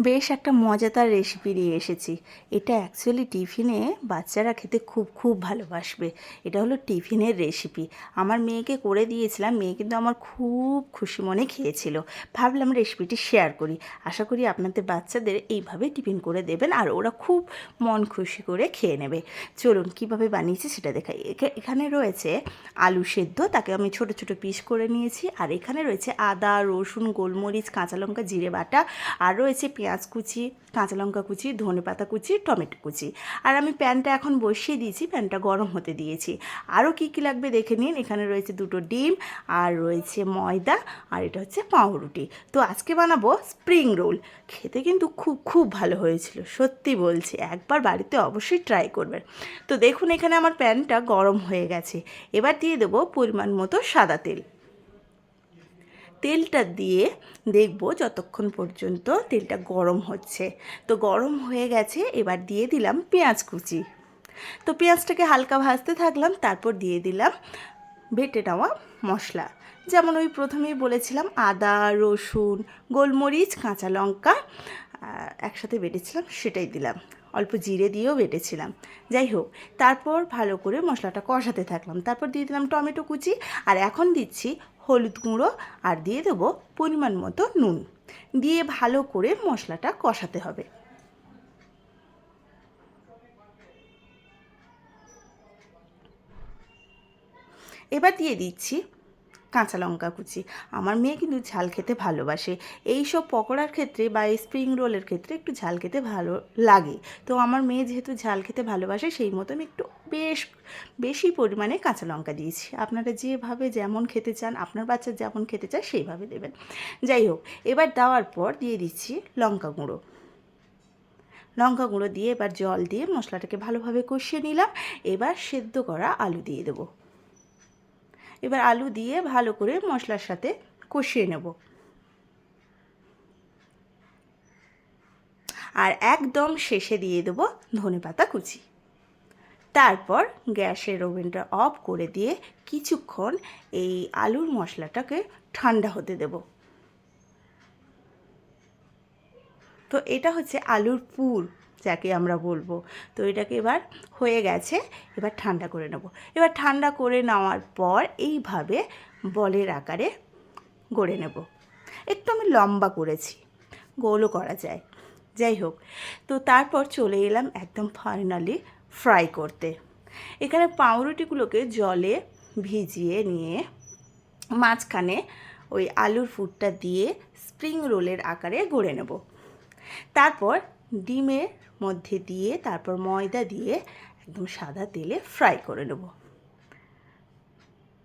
বেশ একটা মজাদার রেসিপি নিয়ে এসেছি। এটা অ্যাকচুয়ালি টিফিনে বাচ্চারা খেতে খুব খুব ভালোবাসবে। এটা হলো টিফিনের রেসিপি আমার মেয়েকে করে দিয়েছিলাম, মেয়ে কিন্তু আমার খুব খুশি মনে খেয়েছিল। ভাবলাম রেসিপিটি শেয়ার করি। আশা করি আপনাদের বাচ্চাদের এইভাবে টিফিন করে দেবেন আর ওরা খুব মন খুশি করে খেয়ে নেবে। চলুন কীভাবে বানিয়েছি সেটা দেখাই। এখা- এখানে রয়েছে আলু সেদ্ধ, তাকে আমি ছোট ছোট পিস করে নিয়েছি। আর এখানে রয়েছে আদা, রসুন, গোলমরিচ, কাঁচা লঙ্কা, জিরে বাটা। আর রয়েছে পেঁয়াজ কুচি, কাঁচা লঙ্কা কুচি, ধনে পাতা কুচি, টমেটো কুচি। আর আমি প্যানটা এখন বসিয়ে দিয়েছি, প্যানটা গরম হতে দিয়েছি। আরও কী কী লাগবে দেখে নিন। এখানে রয়েছে দুটো ডিম, আর রয়েছে ময়দা, আর এটা হচ্ছে পাউরুটি। তো আজকে বানাবো স্প্রিং রোল। খেতে কিন্তু খুব খুব ভালো হয়েছিল, সত্যি বলছি। একবার বাড়িতে অবশ্যই ট্রাই করবেন। তো দেখুন এখানে আমার প্যানটা গরম হয়ে গেছে। এবার দিয়ে দেবো পরিমাণ মতো সাদা তেল। তেলটা দিয়ে দেখব যতক্ষণ পর্যন্ত তেলটা গরম হচ্ছে। তো গরম হয়ে গেছে, এবার দিয়ে দিলাম পেঁয়াজ কুচি। তো পেঁয়াজটাকে হালকা ভাজতে থাকলাম, তারপর দিয়ে দিলাম বেটে নেওয়া মশলা। যেমন ওই প্রথমেই বলেছিলাম, আদা, রসুন, গোলমরিচ, কাঁচা লঙ্কা একসাথে বেটেছিলাম, সেটাই দিলাম। অল্প জিরে দিয়েও বেটেছিলাম। যাই হোক, তারপর ভালো করে মশলাটা কষাতে থাকলাম। তারপর দিয়ে দিলাম টমেটো কুচি, আর এখন দিচ্ছি হলুদ গুঁড়ো আর দিয়ে দেবো পরিমাণ মতো নুন। দিয়ে ভালো করে মশলাটা কষাতে হবে। এবার দিয়ে দিচ্ছি কাঁচা লঙ্কা কুচি। আমার মেয়ে কিন্তু ঝাল খেতে ভালোবাসে। এই সব পকোড়ার ক্ষেত্রে বা এই স্প্রিং রোলের ক্ষেত্রে একটু ঝাল খেতে ভালো লাগে। তো আমার মেয়ে যেহেতু ঝাল খেতে ভালোবাসে, সেই মতো আমি একটু বেশ, বেশি পরিমাণে কাঁচা লঙ্কা দিয়েছি। আপনারা যেভাবে যেমন খেতে চান, আপনার বাচ্চা যেমন খেতে চায়, সেইভাবে দেবেন। যাই হোক, এবার দেওয়ার পর দিয়ে দিচ্ছি লঙ্কা গুঁড়ো। লঙ্কা গুঁড়ো দিয়ে এবার জল দিয়ে মশলাটাকে ভালোভাবে কষিয়ে নিলাম। এবার সেদ্ধ করা আলু দিয়ে দেবো। এবার আলু দিয়ে ভালো করে মশলার সাথে কষিয়ে নেব। আর একদম শেষে দিয়ে দেবো ধনে পাতা কুচি। তারপর গ্যাসের ওভেনটা অফ করে দিয়ে কিছুক্ষণ এই আলুর মশলাটাকে ঠান্ডা হতে দেব। তো এটা হচ্ছে আলুর পুর। যাকে আমরা বলব। তো এটাকে এবার হয়ে গেছে, এবার ঠান্ডা করে নেব। এবার ঠান্ডা করে নেওয়ার পর এইভাবে বলের আকারে গড়ে নেব। একটু আমি লম্বা করেছি, গোলও করা যায়। যাই হোক, তো তারপর চলে এলাম একদম ফাইনালি ফ্রাই করতে। এখানে পাউরুটিগুলোকে জলে ভিজিয়ে নিয়ে মাঝখানে ওই আলুর ফুটটা দিয়ে স্প্রিং রোলের আকারে গড়ে নেব। তারপর ডিমের মধ্যে দিয়ে, তারপর ময়দা দিয়ে একদম সাদা তেলে ফ্রাই করে নেব।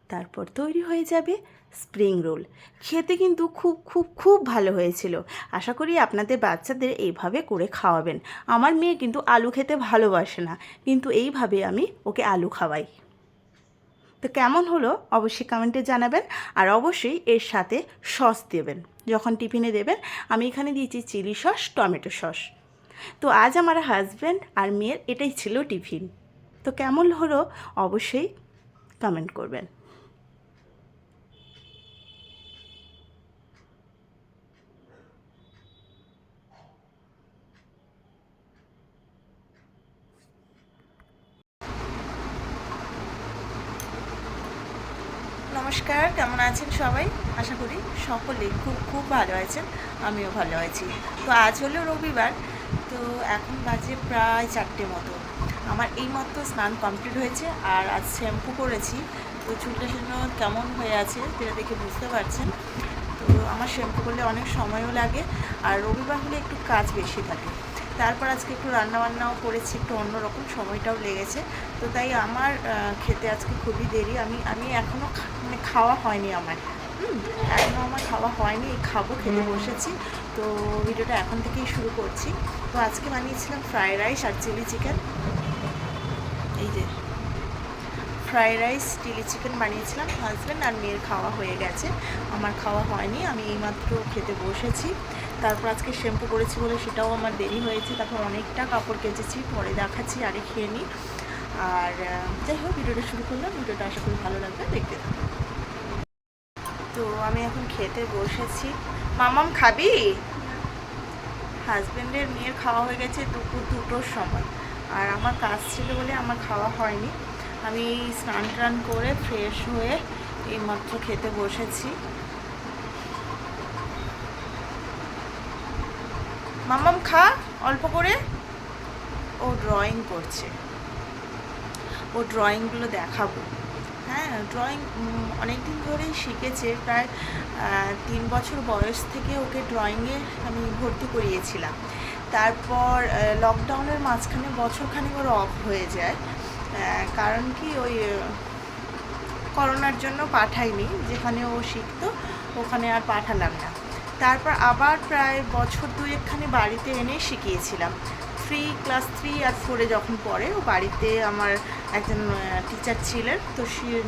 তারপর তৈরি হয়ে যাবে স্প্রিং রোল খেতে কিন্তু খুব খুব খুব ভালো হয়েছিল। আশা করি আপনাদের বাচ্চাদের এইভাবে করে খাওয়াবেন। আমার মেয়ে কিন্তু আলু খেতে ভালোবাসে না, কিন্তু এইভাবে আমি ওকে আলু খাওয়াই। তো কেমন হলো অবশ্যই কমেন্টে জানাবেন, আর অবশ্যই এর সাথে সস দেবেন। যখন টিফিনে দেবেন, আমি এখানে দিয়েছি চিলি সস টমেটো সস তো আজ আমার হাজব্যান্ড আর মেয়ের এটাই ছিল টিফিন। তো কেমন হলো অবশ্যই কমেন্ট করবেন। নমস্কার, কেমন আছেন সবাই? আশা করি সকলেই খুব খুব ভালো আছেন, আমিও ভালো আছি। তো আজ হলো রবিবার তো এখন বাজে প্রায় চারটে মতো। আমার এইমাত্র স্নান কমপ্লিট হয়েছে আর আজ শ্যাম্পু করেছি। তো চুলটা জন্য কেমন হয়ে আছে সেটা দেখে বুঝতে পারছেন। তো আমার শ্যাম্পু করলে অনেক সময়ও লাগে আর রবিবার হলে একটু কাজ বেশি থাকে। তারপর আজকে একটু রান্নাবান্নাও করেছি, একটু অন্যরকম সময়টাও লেগেছে। তো তাই আমার খেতে আজকে খুবই দেরি। আমি আমি এখনও মানে খাওয়া হয়নি আমার। এখনও আমার খাওয়া হয়নি। খাব, খেতে বসেছি। তো ভিডিওটা এখন থেকেই শুরু করছি। তো আজকে বানিয়েছিলাম ফ্রায়েড রাইস আর চিলি চিকেন এই যে ফ্রায়েড রাইস চিলি চিকেন বানিয়েছিলাম। হাজব্যান্ড আর মেয়ের খাওয়া হয়ে গেছে। আমার খাওয়া হয়নি, আমি এইমাত্র খেতে বসেছি। তারপর আজকে শ্যাম্পু করেছি বলে সেটাও আমার দেরি হয়েছে। তারপর অনেকটা কাপড় কেচেছি, পরে দেখাচ্ছি আরে খেয়ে নিই আর যাই হোক, ভিডিওটা শুরু করলাম। ভিডিওটা আশা করি ভালো লাগবে, দেখতে তো আমি এখন খেতে বসেছি। মামাম, খাবি? হাজব্যান্ডের মেয়ের খাওয়া হয়ে গেছে দুপুর দুটোর সময়। আর আমার কাজ ছিল বলে আমার খাওয়া হয়নি। আমি স্নান টান করে ফ্রেশ হয়ে এইমাত্র খেতে বসেছি। মামাম খা, অল্প করে। ও ড্রয়িং করছে। ও ড্রয়িংগুলো দেখাবো। হ্যাঁ ড্রয়িং অনেক দিন ধরেই শিখেছে। প্রায় তিন বছর বয়স থেকে ওকে ড্রয়িংয়ে আমি ভর্তি করিয়েছিলাম। তারপর লকডাউনের মাঝখানে বছরখানেক ওর অফ হয়ে যায়। কারণ কি ওই করোনার জন্য পাঠাইনি যেখানে ও শিখতো, ওখানে আর পাঠালাম না। তারপর আবার প্রায় বছর দুয়েকখানি বাড়িতে এনে শিখিয়েছিলাম। থ্রি ক্লাস থ্রি আর ফোরে যখন পড়ে, ও বাড়িতে আমার একজন টিচার ছিলেন, তো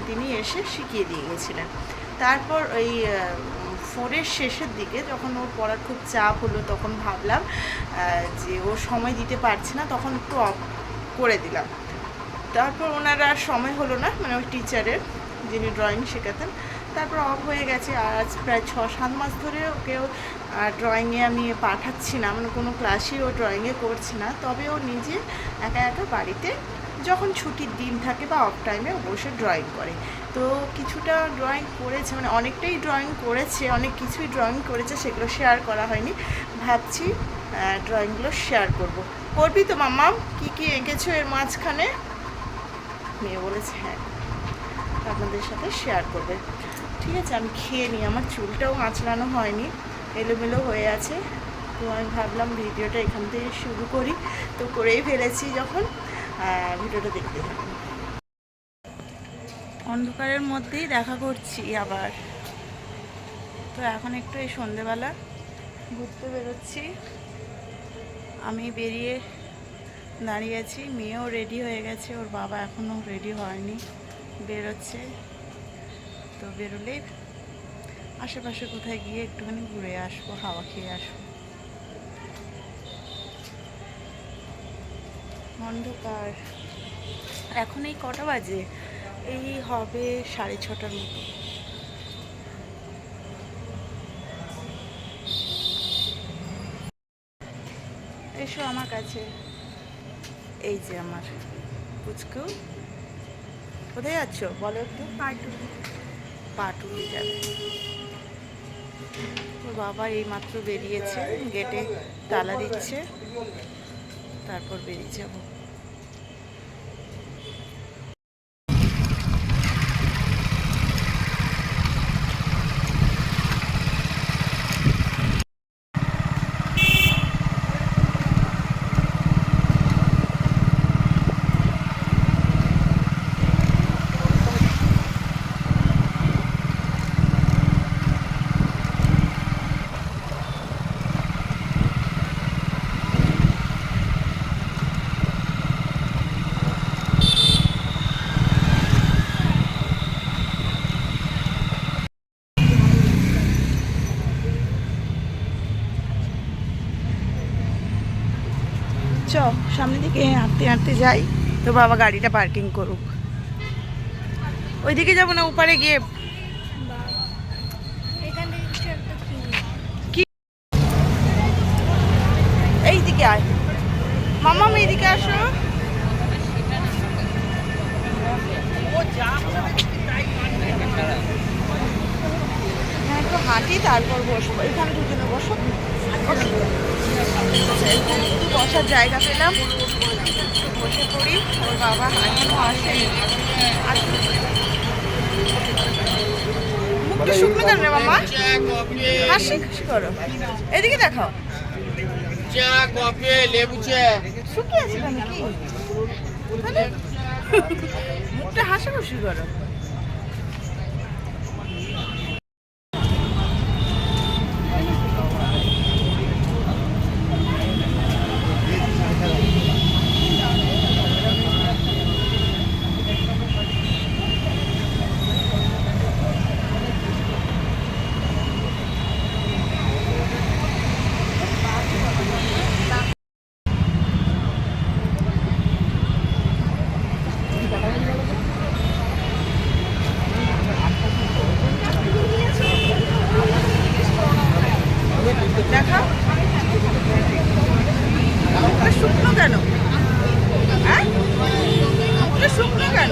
তিনি এসে শিখিয়ে দিয়ে গেছিলেন। তারপর ওই ফোরের শেষের দিকে যখন ওর পড়ার খুব চাপ হলো, তখন ভাবলাম যে ও সময় দিতে পারছে না, তখন একটু অফ করে দিলাম। তারপর ওনার আর সময় হলো না মানে ওই টিচারের যিনি ড্রয়িং শেখাতেন। তারপর অফ হয়ে গেছে আর আজ প্রায় ছ, সাত মাস ধরে ওকেও ড্রয়িংয়ে আমি পাঠাচ্ছি না মানে কোনো ক্লাসই ও ড্রয়িংয়ে করছি না। তবে ও নিজে একা একা বাড়িতে যখন ছুটির দিন থাকে বা অফ টাইমে বসে ড্রয়িং করে। তো কিছুটা ড্রয়িং করেছে মানে অনেকটাই ড্রয়িং করেছে, অনেক কিছুই ড্রয়িং করেছে, সেগুলো শেয়ার করা হয়নি। ভাবছি ড্রয়িংগুলো শেয়ার করব। করবি তো মাম্মা? কী কী এঁকেছো এর মাঝখানে? মেয়ে বলেছে হ্যাঁ আপনাদের সাথে শেয়ার করবে। ঠিক আছে, আমি খেয়ে নিই, আমার চুলটাও আঁচড়ানো হয়নি। এলোমেলো হয়ে আছে। তো আমি ভাবলাম ভিডিওটা এখান থেকে শুরু করি। তো করেই ফেলেছি যখন। ভিডিওটা দেখতে অন্ধকারের মধ্যেই দেখা করছি আবার। তো এখন একটু এই সন্ধেবেলা ঘুরতে বেরোচ্ছি। আমি বেরিয়ে দাঁড়িয়ে আছি। মেয়েও রেডি হয়ে গেছে। ওর বাবা এখনও রেডি হয়নি। বেরোচ্ছে। তো বেরোলেই আশেপাশে কোথায় গিয়ে একটুখানি ঘুরে আসব হাওয়া খেয়ে আসব। অন্ধকার। এখন এই কটা বাজে? এই হবে সাড়ে ছটার মতো। এসো আমার কাছে। এই যে আমার পুচকু। কোথায় যাচ্ছ? বলো একটু। পাটুলি। পাটুলি যাবে ওর বাবা এই মাত্র বেরিয়েছে গেটে তালা দিচ্ছে তারপর বেরিয়ে যাব চ দিকে হাঁটতে হাঁটতে যাই তো বাবা গাড়িটা পার্কিং করুক। ওইদিকে যাব না ওপারে গিয়ে এখান থেকে কিছু একটা কিনি এই দিকে আয় মামা এইদিকে আসো হ্যাঁ একটু হাঁটি তারপর বসবো এখানে দুজনে বসো আচ্ছা, এখানে একটু বসার জায়গা পেলাম। একটু বসে পড়ি ওর বাবা এখনও আসেনি মুখটা শুকনো কেন রে মামা? হাসি খুশি করো। এদিকে দেখাও। চা কফি লেবু চা। শুকিয়ে আছে কেন কি? মুখটা হাসাহাসি করো। দেখা মুখটা শুকনো কেন? হ্যাঁ? মুখটা শুকনো কেন?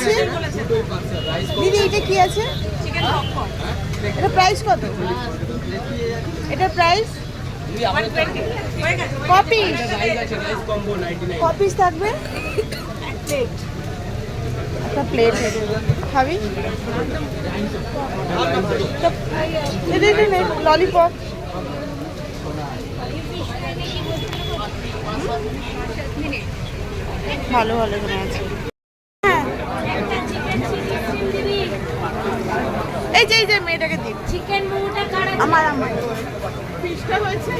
আছে? দিদি, এটা কি আছে? এটা প্রাইস কত? এটা প্রাইস কপিস কপিস থাকবে? একটা প্লেট খাবি? ললিপপ ভালো ভালো আছে হ্যাঁ এই যে এই যে মেয়েটাকে দিন। চিকেন মোমোটা কার? আমার আমার ফিশটা হয়েছে?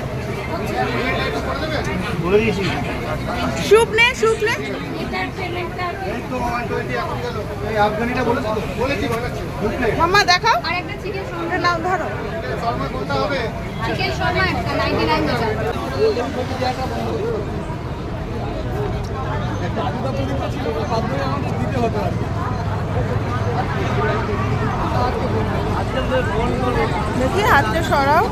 স্যুপ নে স্যুপ নে এটার পেমেন্টটা মাম্মা দেখাও। আর একটা চিকেন এটা নাও ধরো। চিকেন শর্মা একটা 99 টাকা দেখি হাতটা সরাও।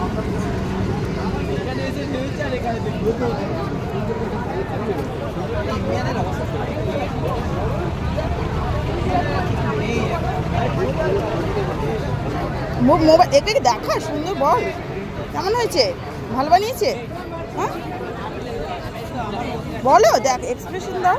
মোবাইল দেখা? সুন্দর বল। কেমন হয়েছে? ভালো বানিয়েছে? হ্যাঁ? বলো, দেখ এক্সপ্রেশন দাও।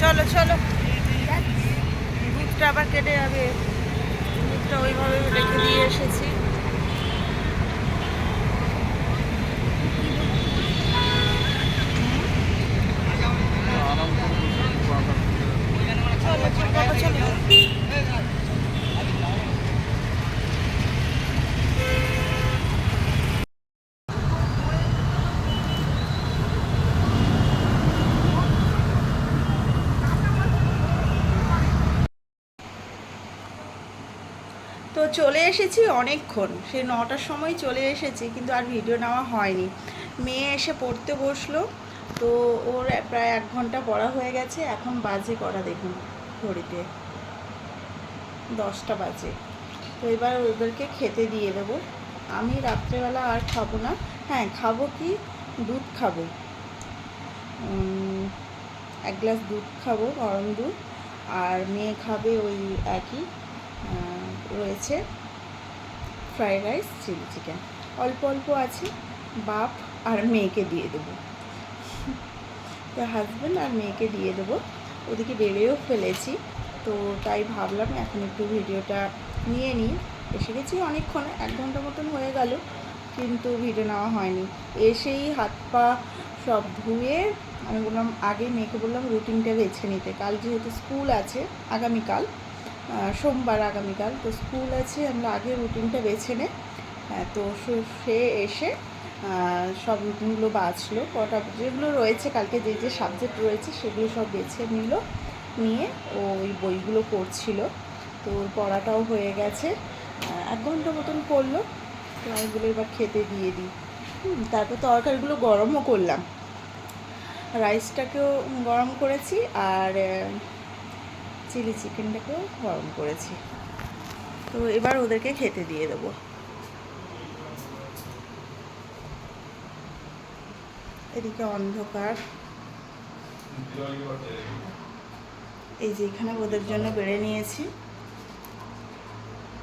চলো চলো দুধটা আবার কেটে যাবে দুধটা ওইভাবে রেখে দিয়ে এসেছি চলো, চলো, চলো। চলে এসেছি অনেকক্ষণ। সেই নটার সময় চলে এসেছি, কিন্তু আর ভিডিও নেওয়া হয়নি। মেয়ে এসে পড়তে বসল, তো ওর প্রায় এক ঘণ্টা পড়া হয়ে গেছে। এখন বাজে করা দেখুন ঘড়িতে? দশটা বাজে। তো এবার ওদেরকে খেতে দিয়ে দেবো। আমি রাত্রেবেলা আর খাব না। হ্যাঁ খাব কি? দুধ খাব। এক গ্লাস দুধ খাব, গরম দুধ। আর মেয়ে খাবে ওই একই। রয়েছে ফ্রাইড রাইস, চিলি চিকেন। অল্প অল্প আছে, বাপ আর মেয়েকে দিয়ে দেবো। তো হাজব্যান্ড আর মেয়েকে দিয়ে দেবো। ওদিকে বেড়েও ফেলেছি, তো তাই ভাবলাম এখন একটু ভিডিওটা নিয়ে নিই। এসে গেছি অনেকক্ষণ, এক ঘণ্টা মতন হয়ে গেল, কিন্তু ভিডিও নেওয়া হয়নি। এসেই হাত পা সব ধুয়ে আমি বললাম, আগে মেয়েকে বললাম রুটিনটা বেছে নিতে। কাল যেহেতু স্কুল আছে, আগামীকাল সোমবার আগামীকাল। তো স্কুল আছে আমরা আগে রুটিনটা বেছে নে। হ্যাঁ, তো সে- এসে সব রুটিনগুলো বাঁচলো কটা যেগুলো রয়েছে কালকে যে যে সাবজেক্ট রয়েছে সেগুলো সব বেছে নিল। নিয়ে ও ওই বইগুলো পড়ছিল। তো ওর পড়াটাও হয়ে গেছে। এক ঘণ্টা মতন পড়ল। তো আমি বলে এবার খেতে দিয়ে দিই। তারপর তরকারিগুলো গরমও করলাম। রাইসটাকেও গরম করেছি। আর চিলি চিকেনটাকেও গরম করেছি। তো এবার ওদেরকে খেতে দিয়ে দেবো। এদিকে অন্ধকার। এই যে এখানে ওদের জন্য বেড়ে নিয়েছি।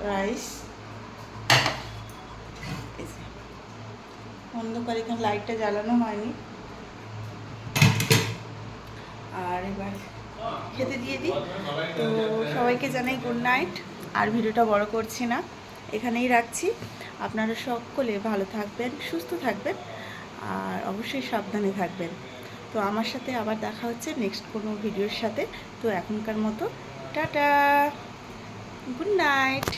রাইস। অন্ধকার, এখানে লাইটটা জ্বালানো হয়নি। আর এবার খেতে দিয়ে দিই। তো সবাইকে জানাই গুড নাইট আর ভিডিওটা বড় করছি না। এখানেই রাখছি। আপনারা সকলে ভালো থাকবেন, সুস্থ থাকবেন, আর অবশ্যই সাবধানে থাকবেন। তো আমার সাথে আবার দেখা হচ্ছে নেক্সট কোনো ভিডিওর সাথে। তো এখনকার মতো টাটা। Good night